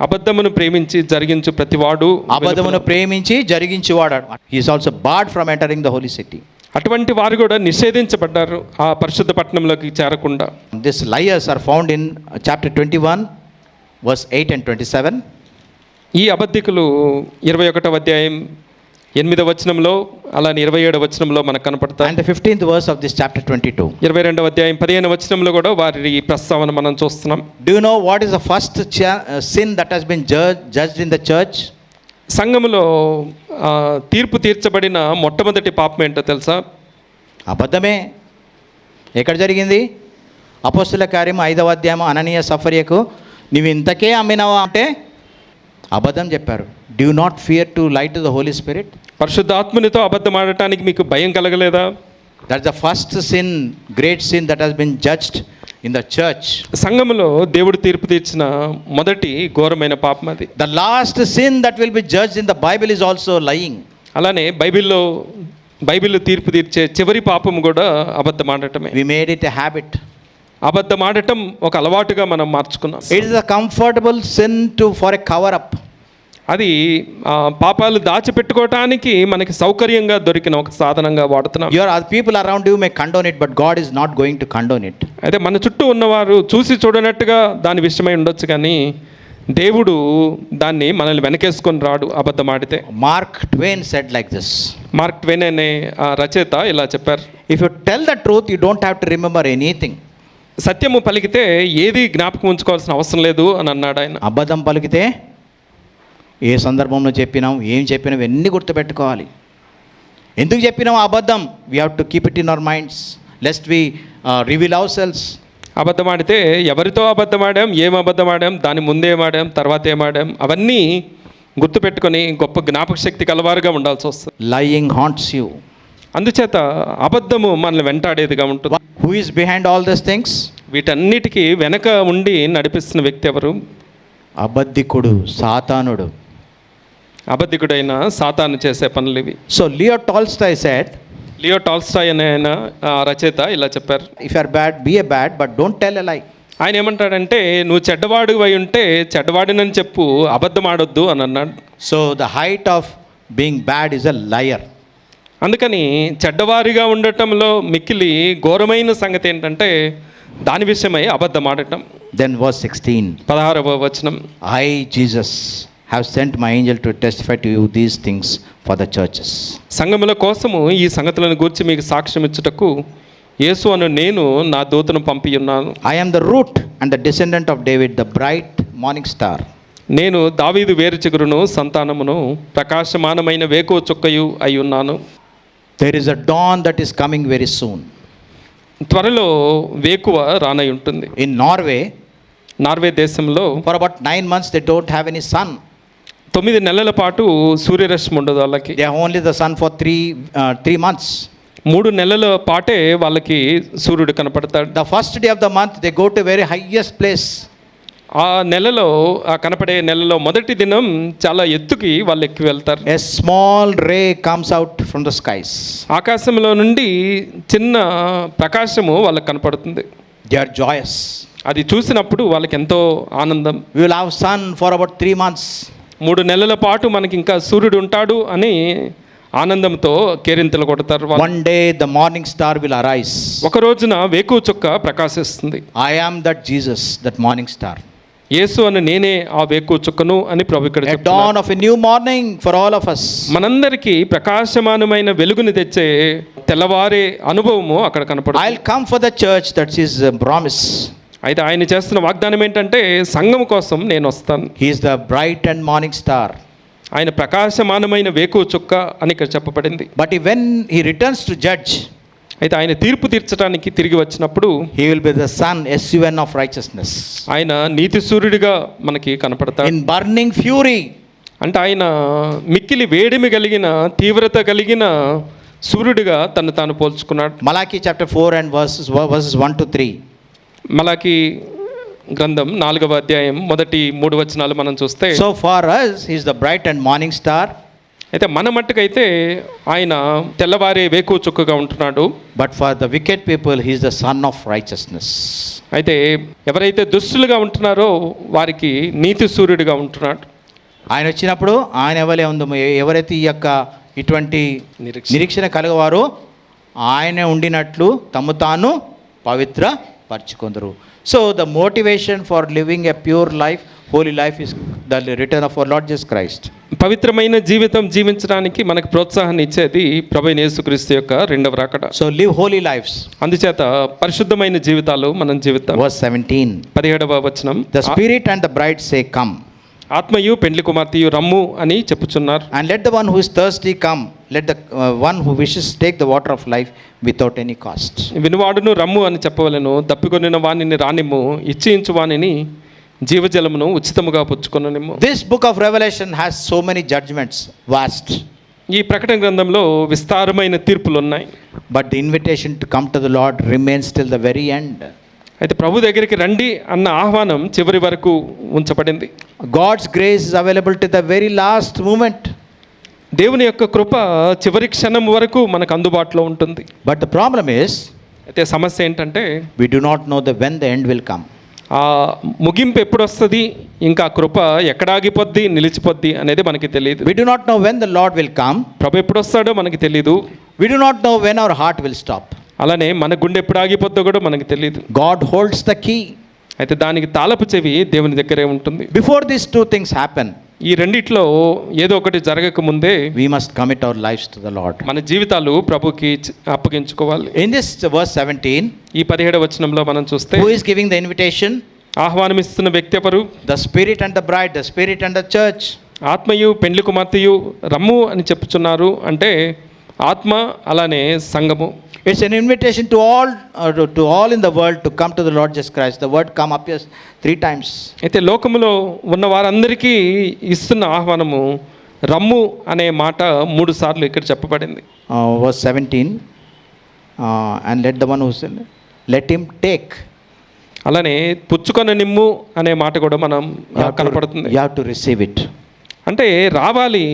అబద్ధమును ప్రేమించి జరిగించు ప్రతివాడు అబద్ధమును ప్రేమించి జరిగించేవాడు is also barred from entering the holy city అటువంటి వారు కూడా నిషేధించబడ్డారు ఆ పరిశుద్ధ పట్టణంలోకి చేరకుండా. This liars are found in chapter twenty one verse eight and twenty seven ఈ అబద్ధికులు ఇరవై ఒకటవ అధ్యాయం ఎనిమిదవ వచనంలో అలానే ఇరవై ఏడవ వచనంలో మనకు కనపడతాయి and fifteenth verse of this chapter twenty two ఇరవై రెండవ అధ్యాయం పదిహేను వచనంలో కూడా వారి ప్రస్తావన మనం చూస్తున్నాం. Do know what is the first sin that has been judged in the church సంఘములో తీర్పు తీర్చబడిన మొట్టమొదటి పాపం ఏంటో తెలుసా? అబద్ధమే. ఎక్కడ జరిగింది? అపోస్తుల కార్యం ఐదవ అధ్యాయం అననీయ సఫర్యకు నువ్వు ఇంతకే అమ్మినావా? అంటే అబద్ధం చెప్పారు. Do not fear to lie to the Holy Spirit పరిశుద్ధాత్మనితో అబద్ధం ఆడటానికి మీకు భయం కలగలేదా? That the first sin great sin that has been judged in the church సంఘములో దేవుడు తీర్పు తీర్చిన మొదటి ఘోరమైన పాపం అది. The last sin that will be judge in the Bible is also lying అలానే బైబిల్లో బైబిల్ తీర్పు తీర్చే చివరి పాపం కూడా అబద్ధం ఆడటమే we made it a habit అబద్ధం ఆడటం ఒక అలవాటుగా మనం మార్చుకున్నాం. It is a comfortable sin to for a cover up అది పాపాలు దాచిపెట్టుకోవటానికి మనకి సౌకర్యంగా దొరికిన ఒక సాధనంగా వాడుతున్నాం. Your other people around you may condone it but God is not going to condone it అయితే మన చుట్టూ ఉన్నవారు చూసి చూడనట్టుగా దాని విషయమై ఉండొచ్చు కానీ దేవుడు దాన్ని మనల్ని వెనకేసుకొని రాడు అబద్ధం ఆడితే Mark Twain said like this Mark Twain అనే రచయిత ఇలా చెప్పారు. If you tell the truth you don't have to remember anything సత్యము పలికితే ఏది జ్ఞాపకం ఉంచుకోవాల్సిన అవసరం లేదు అని అన్నాడు ఆయన. అబద్ధం పలికితే ఏ సందర్భంలో చెప్పినాం ఏం చెప్పినాం ఇవన్నీ గుర్తుపెట్టుకోవాలి. ఎందుకు చెప్పినాం అబద్ధం? We have to keep it in our minds lest we reveal our selves అబద్ధం ఆడితే ఎవరితో అబద్ధం ఆడాం ఏం అబద్ధం ఆడాం దాని ముందేం ఆడాం తర్వాత ఏం ఆడాం అవన్నీ గుర్తుపెట్టుకొని గొప్ప జ్ఞాపక శక్తి కలవారుగా ఉండాల్సి వస్తుంది. లయింగ్ హాంట్స్ యూ అందుచేత అబద్ధము మనల్ని వెంటాడేదిగా ఉంటుంది. Who is behind all this things వీటన్నిటికీ వెనక ఉండి నడిపిస్తున్న వ్యక్తి ఎవరు? అబద్ధికుడు సాతానుడు. అబద్ధికుడైన సాతాను చేసే పనులు ఇవి so Leo Tolstoy said Leo Tolstoy అనే ఆయన రచయిత ఇలా చెప్పారు. If are bad be a bad but don't tell a lie ఆయన ఏమంటాడంటే నువ్వు చెడ్డవాడు అయి ఉంటే చెడ్డవాడినని చెప్పు అబద్ధం ఆడొద్దు అని అన్నాడు. So the height of being bad is a liar అందుకని చెడ్డవారిగా ఉండటంలో మిక్కిలి ఘోరమైన సంగతి ఏంటంటే దాని విషయమై అబద్ధం ఆడటం. దెన్ వర్స్ సిక్స్టీన్ పదహారవ వచనం. I Jesus have sent my angel to testify to you these things for the churches సంఘముల కోసము ఈ సంగతులను గూర్చి మీకు సాక్ష్యం ఇచ్చుటకు యేసు అను నేను నా దూతను పంపి ఉన్నాను. I am the root and the descendant of David the bright morning star నేను దావీదు వేరు చిగురును సంతానమును ప్రకాశమానమైన వేకువ చుక్కయు అయి ఉన్నాను. There is a dawn that is coming very soon త్వరలో వేకువ రానై ఉంటుంది. ఇన్ నార్వే నార్వే దేశంలో for about nine months they don't have any sun తొమ్మిది నెలల పాటు సూర్యరశ్మి ఉండదు వాళ్ళకి. They only the sun for three three months మూడు నెలల పాటే వాళ్ళకి సూర్యుడు కనపడతాడు. The first day of the month they go to very highest place ఆ నెలలో ఆ కనపడే నెలలో మొదటి దినం చాలా ఎత్తుకి వాళ్ళు ఎక్కి వెళ్తారు. A small ray comes out from the skies ఆకాశంలో నుండి చిన్న ప్రకాశము వాళ్ళకి కనపడుతుంది. దే ఆర్ జాయస్ అది చూసినప్పుడు వాళ్ళకి ఎంతో ఆనందం. We will have sun for about three months మూడు నెలల పాటు మనకి ఇంకా సూర్యుడు ఉంటాడు అని ఆనందంతో కేరింతలు కొడతారు. One day the morning star will arise ఒక రోజున వేకువ చుక్క ప్రకాశిస్తుంది. I am that Jesus that morning star యేసు అని నేనే ఆ వేకువ చుక్కను అని ప్రభు ఇక్కడ. Dawn of a new morning for all of us మనందరికీ ప్రకాశమానమైన వెలుగుని తెచ్చే తెల్లవారే అనుభవము అక్కడ ఐ కనపడుతుంది will come for the church that's is promise అయితే ఆయన చేస్తున్న వాగ్దానం ఏంటంటే సంఘం కోసం నేను వస్తాను. He is the bright and morning star ఆయన ప్రకాశమానమైన వేకువ చుక్క అని ఇక్కడ చెప్పబడింది. But when he returns to judge అయితే ఆయన తీర్పు తీర్చడానికి తిరిగి వచ్చినప్పుడు he will be the sun S U N of righteousness ఆయన నీతి సూర్యుడిగా మనకి కనపడతాడు. ఇన్ బర్నింగ్ ఫ్యూరీ అంటే ఆయన మిక్కిలి వేడిమి కలిగిన తీవ్రత కలిగిన సూర్యుడిగా తను తాను పోల్చుకున్నాడు. Malachi chapter four and verses verses one two three మలాకి గ్రంథం నాలుగవ అధ్యాయం మొదటి మూడు వచనాలు మనం చూస్తే so far as he's the bright and morning star అయితే మన మట్టుకైతే ఆయన తెల్లవారే వేకువ చుక్కగా ఉంటున్నాడు for the wicked people, he is the son of righteousness. అయితే ఎవరైతే దుస్తులుగా ఉంటున్నారో వారికి నీతి సూర్యుడిగా ఉంటున్నాడు ఆయన వచ్చినప్పుడు ఆయన ఎవరే ఉందో ఎవరైతే ఈ యొక్క ఇటువంటి నిరీక్షణ. నిరీక్షణ కలగవారో ఆయనే ఉండినట్లు తమ తాను పవిత్ర పరచుకుందరు. So the motivation for living a pure life holy life is the return of our Lord Jesus Christ పవిత్రమైన జీవితం జీవించడానికి మనకు ప్రోత్సాహాన్ని ఇచ్చేది ప్రభు యేసుక్రీస్తు యొక్క రెండవ రాకడ. సో లివ్ హోలీ లైఫ్స్ అందుచేత పరిశుద్ధమైన జీవితాలు మనం జీవితాం వర్స్ సెవెంటీన్ పదిహేడవ వచనం. The spirit and the bride say come ఆత్మయు పెండ్లి కుమార్తెయు రమ్ము అని చెప్పుచున్నారు. And let the one who is thirsty come let the one who wishes take the water of life without any cost వినువాడును రమ్ము అని చెప్పవలను. దప్పికొనిన వాణిని రానిమ్ము. ఇచ్చించు వాణిని జీవజలమును ఉచితముగా పుచ్చుకొననిమ్ము. This book of Revelation has so many judgments vast ఈ ప్రకటన గ్రంథంలో విస్తారమైన తీర్పులు ఉన్నాయి but the invitation to come to the Lord remains till the very end అయితే ప్రభు దగ్గరికి రండి అన్న ఆహ్వానం చివరి వరకు ఉంచబడింది. God's grace is available to the very last moment దేవుని యొక్క కృప చివరి క్షణం వరకు మనకు అందుబాటులో ఉంటుంది. బట్ ద ప్రాబ్లమ్ ఇస్ అయితే సమస్య ఏంటంటే we do not know the when the end will come ఆ ముగింపు ఎప్పుడు వస్తుంది ఇంకా కృప ఎక్కడ ఆగిపోద్ది నిలిచిపోద్ది అనేది మనకి తెలియదు. We do not know when the Lord will come ప్రభు ఎప్పుడు వస్తాడో మనకి తెలియదు we do not know when our heart will stop అలానే మన గుండె ఎప్పుడు ఆగిపోద్దో కూడా మనకి తెలియదు గాడ్ హోల్డ్స్ ద కీ అయితే దానికి తాళపు చెవి దేవుని దగ్గరే ఉంటుంది. Before these two things happen ఈ రెండిట్లో ఏదో ఒకటి జరగక ముందే we must commit our lifes to the lord మన జీవితాలు ప్రభుకి అప్పగించుకోవాలి. ఇన్ దిస్ వర్స్ సెవెంటీన్ ఈ పదిహేడు వచనంలో మనం చూస్తే who is giving the invitation ఆహ్వానమిస్తున్న వ్యక్తి ఎవరు? The spirit and the bride the spirit and the church ఆత్మయు పెండ్లి కుమార్తెయు రమ్ము అని చెప్పుచున్నారు. అంటే ఆత్మ అలానే సంఘము it's an invitation to all to all in the world to come to the lord Jesus Christ the word come up as three times అయితే లోకంలో ఉన్న వారందరికీ ఇస్తున్న ఆహ్వానము రమ్ము అనే మాట మూడు సార్లు ఇక్కడ చెప్పబడింది. Verse seventeen and let the one who's let him take అలానే పుచ్చుకొని నిమ్ము అనే మాట కూడా మనం కనపడుతుంది. యూ టు రిసీవ్ ఇట్ అంటే రావాలి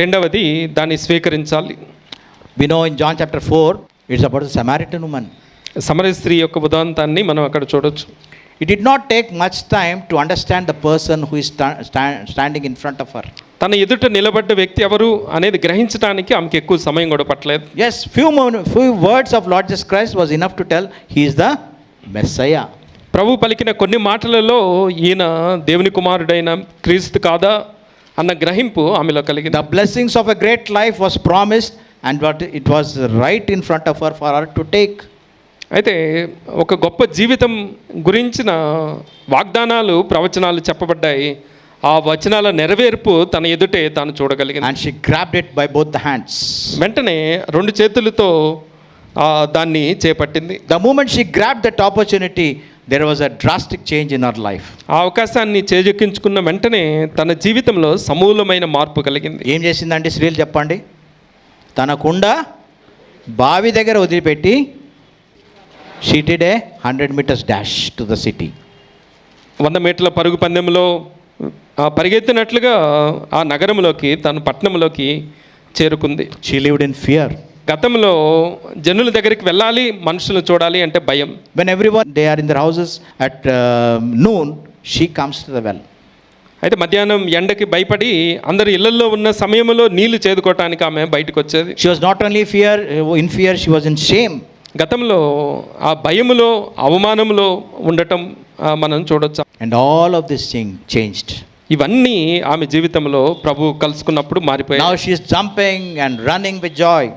రెండవది దాన్ని స్వీకరించాలి. We know in John chapter four it's about Samaritan woman సమర స్త్రీ యొక్క ఉదాంతాన్ని మనం అక్కడ చూడొచ్చు. It did not take much time to understand the person who is standing in front of her తన ఎదుట నిలబడ్డ వ్యక్తి ఎవరు అనేది గ్రహించడానికి ఆమెకి ఎక్కువ సమయం కూడా పట్టలేదు. As few few words of Lord Jesus Christ was enough to tell he's the Messiah ప్రభు పలికిన కొన్ని మాటలలో ఈయన దేవుని కుమారుడైన క్రీస్తు కాదా అన్న గ్రహింపు ఆమెలో కలిగింది. The blessings of a great life was promised and what it was right in front of our for are to take అయితే ఒక గొప్ప జీవితం గురించిన వాగ్దానాలు ప్రవచనాలు చెప్పబడ్డాయి. ఆ వచనాల నెరవేర్పు తన ఎదుటే తాను చూడగలిగింది. And she grabbed it by both hands వెంటనే రెండు చేతులతో దాన్ని చేపట్టింది. The moment she grab that opportunity there was a drastic change in our life ఆ అవకాశాన్ని చేజెక్కించుకున్న వెంటనే తన జీవితంలో సమూలమైన మార్పు కలిగింది. ఏం చేసిందండి స్త్రీలు చెప్పండి? తనకుండా బావి దగ్గర వదిలిపెట్టి she did a hundred meters dash to the city వంద మీటర్ల పరుగు పందెంలో పరిగెత్తినట్లుగా ఆ నగరంలోకి తన పట్టణంలోకి చేరుకుంది. షీ లివ్డ్ ఇన్ ఫియర్ గతంలో జనుల దగ్గరికి వెళ్ళాలి మనుషులను చూడాలి అంటే భయం. When every one they are in their houses at noon she comes to the well అయితే మధ్యాహ్నం ఎండకి భయపడి అందరు ఇళ్ళలో ఉన్న సమయంలో నీళ్ళు చేదుకోవటానికి ఆమె బయటకు వచ్చేది. She was not only fear in fear she was in shame గతంలో ఆ భయములో అవమానంలో ఉండటం మనం చూడొచ్చు? And all of this thing changed ఇవన్నీ ఆమె జీవితంలో ప్రభు కలుసుకున్నప్పుడు నౌ మారిపోయాయి she is jumping and running with joy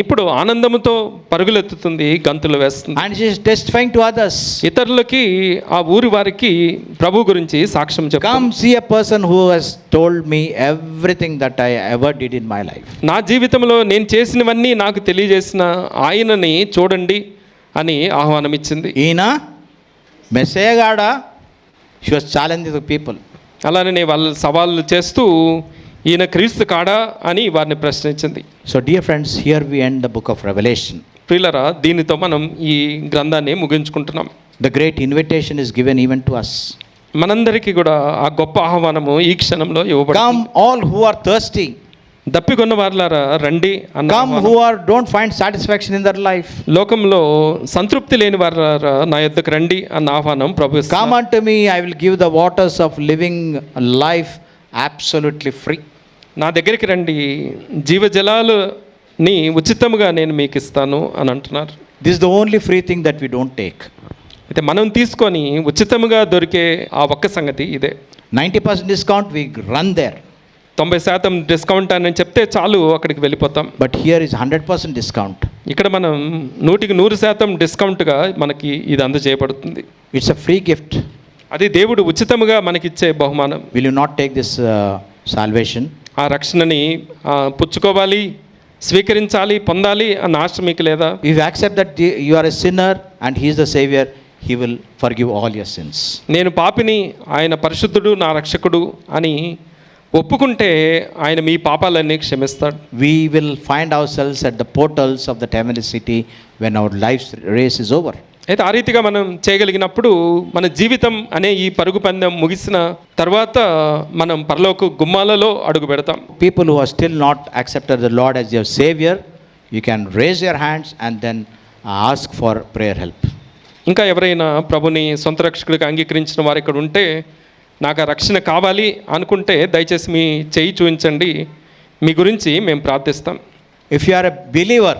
ఇప్పుడు ఆనందముతో పరుగులెత్తుతుంది గంతులు వేస్తుంది. And she is testifying to others ఇతరులకి ఆ ఊరి వారికి ప్రభు గురించి సాక్ష్యం Come చెప్తాం see a person who has told me everything that I ever did in my life. నా జీవితంలో నేను చేసినవన్నీ నాకు తెలియజేసిన ఆయనని చూడండి అని ఆహ్వానం ఇచ్చింది ఈయన మెస్సేగాడా షీ వాస్ ఛాలెంజ్ పీపుల్ అలానే వాళ్ళు సవాళ్ళు చేస్తూ ఈయన క్రీస్తు కాడా అని వారిని ప్రశ్నించింది. So dear friends here we end the book of Revelation ప్రియులరా దీనితో మనం ఈ గ్రంథాన్ని ముగించుకుంటున్నాం. The great invitation is given even to us మనందరికీ కూడా ఆ గొప్ప ఆహ్వానము ఈ క్షణంలో ఇవ్వబడి come all who are thirsty దప్పికొన్న వారులారా రండి ఆహ్వానం. who are don't find satisfaction in their life. లోకంలో సంతృప్తి లేని వారులారా నా యొద్దకు రండి అన్న ఆహ్వానం ప్రభు Come unto me, I will give the waters of living life. Absolutely free. నా దగ్గరికి రండి జీవజలాలని ఉచితముగా నేను మీకు ఇస్తాను అని అంటున్నారు is the only free thing that we don't take. అయితే మనం తీసుకొని ఉచితముగా దొరికే ఆ ఒక్క సంగతి ఇదే 90% discount, we run there. తొంభై శాతం డిస్కౌంట్ అని చెప్తే చాలు అక్కడికి వెళ్ళిపోతాం But here is 100% discount. ఇక్కడ మనం నూటికి నూరు శాతం డిస్కౌంట్గా మనకి ఇది అందజేయబడుతుంది It's a free gift. అది దేవుడు ఉచితముగా మనకిచ్చే బహుమానం. Will you not take this salvation ఆ రక్షణని పుచ్చుకోవాలి స్వీకరించాలి పొందాలి అన్న ఆశ మీకు లేదా? You accept that you are a sinner and he the saviour he will forgive all your sins నేను పాపిని ఆయన పరిశుద్ధుడు నా రక్షకుడు అని ఒప్పుకుంటే ఆయన మీ పాపాలన్నీ క్షమిస్తాడు. We will find ourselves at the portals of the temple city when our life race is over అయితే ఆ రీతిగా మనం చేయగలిగినప్పుడు మన జీవితం అనే ఈ పరుగు పందెం ముగిసిన తర్వాత మనం పరలోక గుమ్మాలలో అడుగు పెడతాం. People who are still not accepted the Lord as your Savior, you can raise your hands and then ask for prayer help. ఇంకా ఎవరైనా ప్రభుని సొంత రక్షకుడిగా అంగీకరించిన వారు ఇక్కడ ఉంటే నాకు ఆ రక్షణ కావాలి అనుకుంటే దయచేసి మీ చేయి చూపించండి. మీ గురించి మేము ప్రార్థిస్తాం. If you are a believer,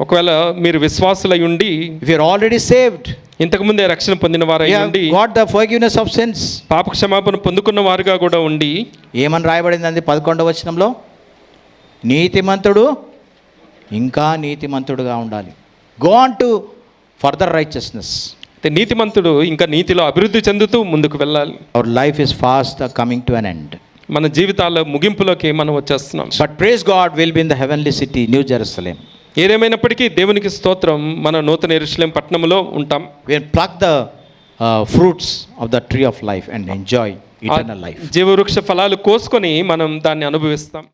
ఒకవేళ మీరు విశ్వాసులై ఉండి are already saved, ఇంతకుముందే రక్షణ పొందిన వారై ఉండి the forgiveness of sins. పాప క్షమాపణ పొందుకున్న వారుగా కూడా ఉండి ఏమని రాయబడిందండి పదకొండవ వచనంలో? నీతిమంతుడు ఇంకా నీతిమంతుడుగా ఉండాలి. Go on to further righteousness అయితే నీతిమంతుడు ఇంకా నీతిలో అభివృద్ధి చెందుతూ ముందుకు వెళ్ళాలి. Our life is fast coming to an end మన జీవితాల ముగింపులోకి మనం వచ్చేస్తున్నాం. But praise God will be in the heavenly city New Jerusalem ఏదేమైనప్పటికీ దేవునికి స్తోత్రం మన నూతన ఎరుషలేం పట్టణంలో ఉంటాం. Will pluck the fruits of the tree of life and enjoy eternal life జీవవృక్ష ఫలాలు కోసుకొని మనం దాన్ని అనుభవిస్తాం.